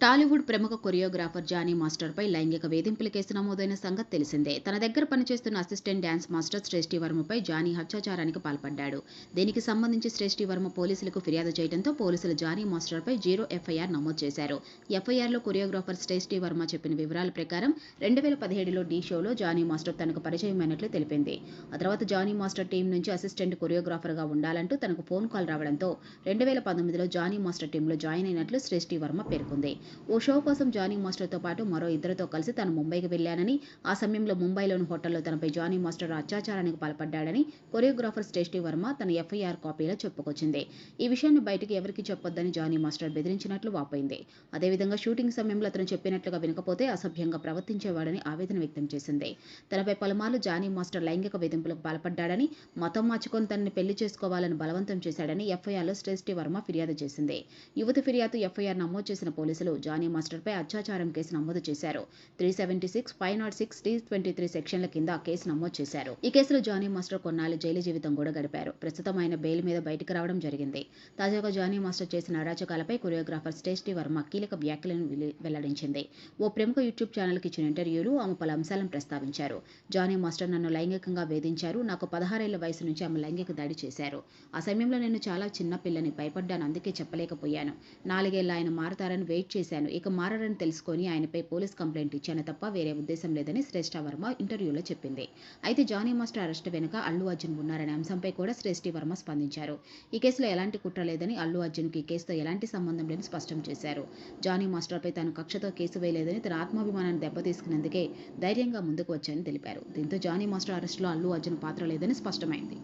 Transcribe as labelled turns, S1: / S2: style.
S1: టాలీవుడ్ ప్రముఖ choreographer Johnny మాస్టర్పై లైంగిక వేధింపుల కేసు నమోదైన సంగతి తెలిసిందే. తన దగ్గర పనిచేస్తున్న అసిస్టెంట్ డ్యాన్స్ మాస్టర్ శ్రేష్ఠి వర్మపై జానీ హత్యాచారానికి పాల్పడ్డాడు. దీనికి సంబంధించి శ్రేష్ఠి వర్మ పోలీసులకు ఫిర్యాదు చేయడంతో పోలీసులు జానీ మాస్టర్పై జీరో ఎఫ్ఐఆర్ నమోదు చేశారు. ఎఫ్ఐఆర్లో కొరియోగ్రాఫర్ శ్రేష్ఠి వర్మ చెప్పిన వివరాల ప్రకారం రెండు వేల పదిహేడులో డీ షోలో జానీ మాస్టర్ తనకు పరిచయమైనట్లు తెలిపింది. ఆ తర్వాత జానీ మాస్టర్ టీం నుంచి అసిస్టెంట్ కొరియోగ్రాఫర్గా ఉండాలంటూ తనకు ఫోన్ కాల్ రావడంతో రెండు వేల పంతొమ్మిదిలో జానీ మాస్టర్ టీంలో జాయిన్ అయినట్లు శ్రేష్ఠి వర్మ పేర్కొంది. ఓ షో కోసం జానీ మాస్టర్తో పాటు మరో ఇద్దరితో కలిసి తాను ముంబైకి వెళ్ళానని ఆ సమయంలో ముంబైలోని హోటల్లో తనపై జానీ మాస్టర్ అత్యాచారానికి పాల్పడ్డాడని కొరియోగ్రాఫర్ శ్రేష్ఠి వర్మ తన ఎఫ్ఐఆర్ కాపీలో చెప్పుకొచ్చింది. ఈ విషయాన్ని బయటికి ఎవరికి చెప్పొద్దని జానీ మాస్టర్ బెదిరించినట్లు వాపోయింది. అదేవిధంగా షూటింగ్ సమయంలో అతను చెప్పినట్లుగా వినకపోతే అసభ్యంగా ప్రవర్తించేవాడని ఆవేదన వ్యక్తం చేసింది. తనపై పలుమార్లు జానీ మాస్టర్ లైంగిక వేధింపులకు పాల్పడ్డాడని మతం మార్చుకొని తనని పెళ్ళి చేసుకోవాలని బలవంతం చేశాడని ఎఫ్ఐఆర్లో శ్రేష్ఠి వర్మ ఫిర్యాదు చేసింది. యువతి ఫిర్యాదు ఎఫ్ఐఆర్ నమోదు చేసిన పోలీసులు జానీ మాస్టర్పై అత్యాచారం కేసు నమోదు చేశారు. Three seventy six five not six T twenty three సెక్షన్ల కింద కేసు నమోదు చేశారు. ఈ కేసులో జానీ మాస్టర్ కొన్నాళ్ళు జైలు జీవితం కూడా గడిపారు. ప్రస్తుతం ఆయన బెయిల్ మీద బయటకు రావడం జరిగింది. తాజాగా జానీ మాస్టర్ చేసిన అరాచకాలపై కొరియోగ్రాఫర్ శ్రేష్ఠి వర్మ కీలక వ్యాఖ్యలను వెల్లడించింది. ఓ ప్రముఖ యూట్యూబ్ ఛానల్కి ఇచ్చిన ఇంటర్వ్యూలో ఆమె పలు అంశాలను ప్రస్తావించారు. జానీ మాస్టర్ నన్ను లైంగికంగా వేధించారు. నాకు పదహారేళ్ళ వయసు నుంచి ఆమె లైంగిక దాడి చేశారు. ఆ సమయంలో నేను చాలా చిన్న పిల్లని భయపడ్డాను. అందుకే చెప్పలేకపోయాను. నాలుగేళ్ళ ఆయన మారతారని వెయిట్ చేసి చేశాను. ఇక మారడని తెలుసుకొని ఆయనపై పోలీస్ కంప్లైంట్ ఇచ్చాను తప్ప వేరే ఉద్దేశం లేదని శ్రేష్ఠ వర్మ ఇంటర్వ్యూలో చెప్పింది. అయితే జానీ మాస్టర్ అరెస్ట్ వెనుక అల్లు అర్జున్ ఉన్నారనే అంశంపై కూడా శ్రేష్ఠి వర్మ స్పందించారు. ఈ కేసులో ఎలాంటి కుట్ర లేదని అల్లు అర్జున్కి ఈ కేసుతో ఎలాంటి సంబంధం లేదని స్పష్టం చేశారు. జానీ మాస్టర్పై తాను కక్షతో కేసు వేయలేదని తన ఆత్మాభిమానాన్ని దెబ్బతీసుకున్నందుకే ధైర్యంగా ముందుకు వచ్చాయని తెలిపారు. దీంతో జానీ మాస్టర్ అరెస్టులో అల్లు అర్జున్ పాత్ర లేదని స్పష్టమైంది.